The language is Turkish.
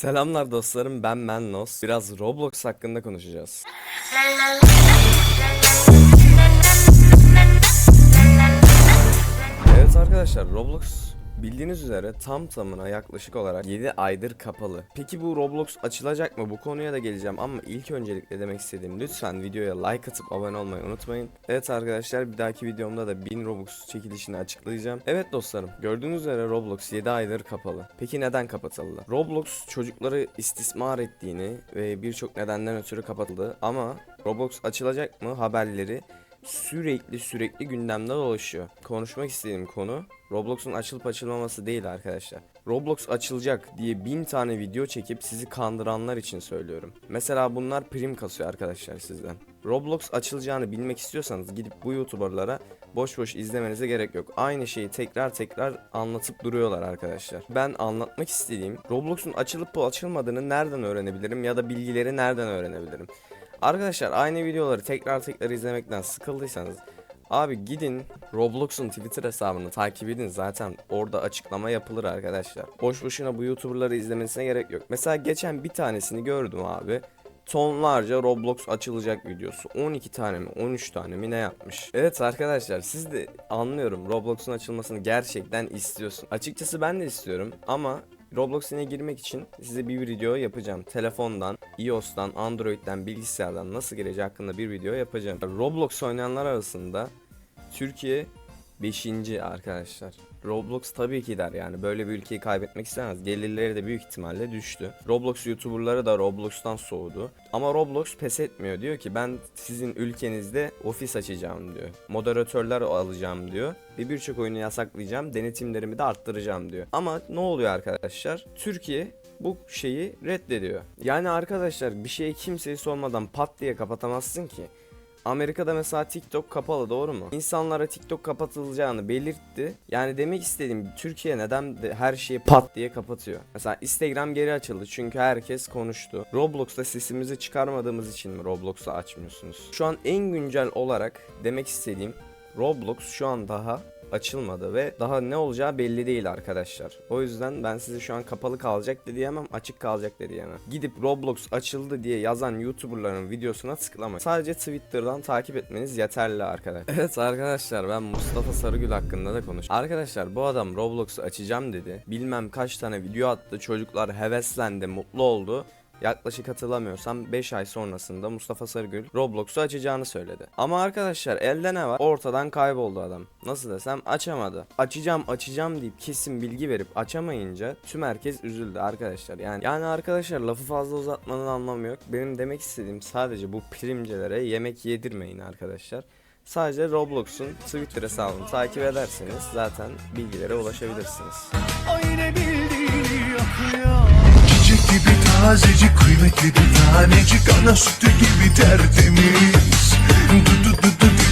Selamlar dostlarım ben Mennos. Biraz Roblox hakkında konuşacağız. Evet arkadaşlar Roblox bildiğiniz üzere tam tamına yaklaşık olarak 7 aydır kapalı. Peki bu Roblox açılacak mı? Bu konuya da geleceğim ama ilk öncelikle demek istediğim lütfen videoya like atıp abone olmayı unutmayın. Evet arkadaşlar bir dahaki videomda da 1000 Robux çekilişini açıklayacağım. Evet dostlarım gördüğünüz üzere Roblox 7 aydır kapalı. Peki neden kapatıldı? Roblox çocukları istismar ettiğini ve birçok nedenden ötürü kapatıldı ama Roblox açılacak mı haberleri sürekli sürekli gündemde dolaşıyor. Konuşmak istediğim konu Roblox'un açılıp açılmaması değil arkadaşlar. Roblox açılacak diye bin tane video çekip sizi kandıranlar için söylüyorum. Mesela bunlar prim kasıyor arkadaşlar sizden. Roblox açılacağını bilmek istiyorsanız gidip bu YouTuber'lara boş boş izlemenize gerek yok. Aynı şeyi tekrar tekrar anlatıp duruyorlar arkadaşlar. Ben anlatmak istediğim Roblox'un açılıp açılmadığını nereden öğrenebilirim ya da bilgileri nereden öğrenebilirim? Arkadaşlar aynı videoları tekrar tekrar izlemekten sıkıldıysanız Abi gidin Roblox'un Twitter hesabını takip edin zaten orada açıklama yapılır arkadaşlar. Boş boşuna bu YouTuber'ları izlemesine gerek yok. Mesela geçen bir tanesini gördüm abi. Tonlarca Roblox açılacak videosu. 12 tane mi 13 tane mi ne yapmış. Evet arkadaşlar siz de anlıyorum Roblox'un açılmasını gerçekten istiyorsun. Açıkçası ben de istiyorum ama Roblox yine girmek için size bir video yapacağım. Telefondan, iOS'tan, Android'den, bilgisayardan nasıl gireceği hakkında bir video yapacağım. Roblox oynayanlar arasında Türkiye 5. arkadaşlar. Roblox tabii ki der yani böyle bir ülkeyi kaybetmek istemez. Gelirleri de büyük ihtimalle düştü. Roblox YouTuber'ları da Roblox'tan soğudu. Ama Roblox pes etmiyor. Diyor ki ben sizin ülkenizde ofis açacağım diyor. Moderatörler alacağım diyor. Ve birçok oyunu yasaklayacağım. Denetimlerimi de arttıracağım diyor. Ama ne oluyor arkadaşlar? Türkiye bu şeyi reddediyor. Yani arkadaşlar bir şeyi kimseye sormadan pat diye kapatamazsın ki. Amerika'da mesela TikTok kapalı doğru mu? İnsanlara TikTok kapatılacağını belirtti. Yani demek istediğim Türkiye neden de her şeyi pat diye kapatıyor? Mesela Instagram geri açıldı çünkü herkes konuştu. Roblox'ta sesimizi çıkarmadığımız için mi Roblox'u açmıyorsunuz? Şu an en güncel olarak demek istediğim Roblox şu an daha açılmadı ve daha ne olacağı belli değil arkadaşlar. O yüzden ben size şu an kapalı kalacak da diyemem, açık kalacak da diyemem. Gidip Roblox açıldı diye yazan YouTuber'ların videosuna tıklamayın. Sadece Twitter'dan takip etmeniz yeterli arkadaşlar. Evet arkadaşlar ben Mustafa Sarıgül hakkında da konuş. Arkadaşlar bu adam Roblox'u açacağım dedi. Bilmem kaç tane video attı. Çocuklar heveslendi, mutlu oldu. Yaklaşık hatırlamıyorsam 5 ay sonrasında Mustafa Sarıgül Roblox'u açacağını söyledi. Ama arkadaşlar elde ne var? Ortadan kayboldu adam. Nasıl desem açamadı. Açacağım açacağım deyip kesin bilgi verip açamayınca tüm herkes üzüldü arkadaşlar. Yani yani arkadaşlar lafı fazla uzatmanın anlamı yok. Benim demek istediğim sadece bu primcelere yemek yedirmeyin arkadaşlar. Sadece Roblox'un Twitter hesabını takip ederseniz zaten bilgilere ulaşabilirsiniz. Aynı bildiğini gibi tazecik kıymetli bir tanecik. Ana sütü gibi tertemiz Du du du du du.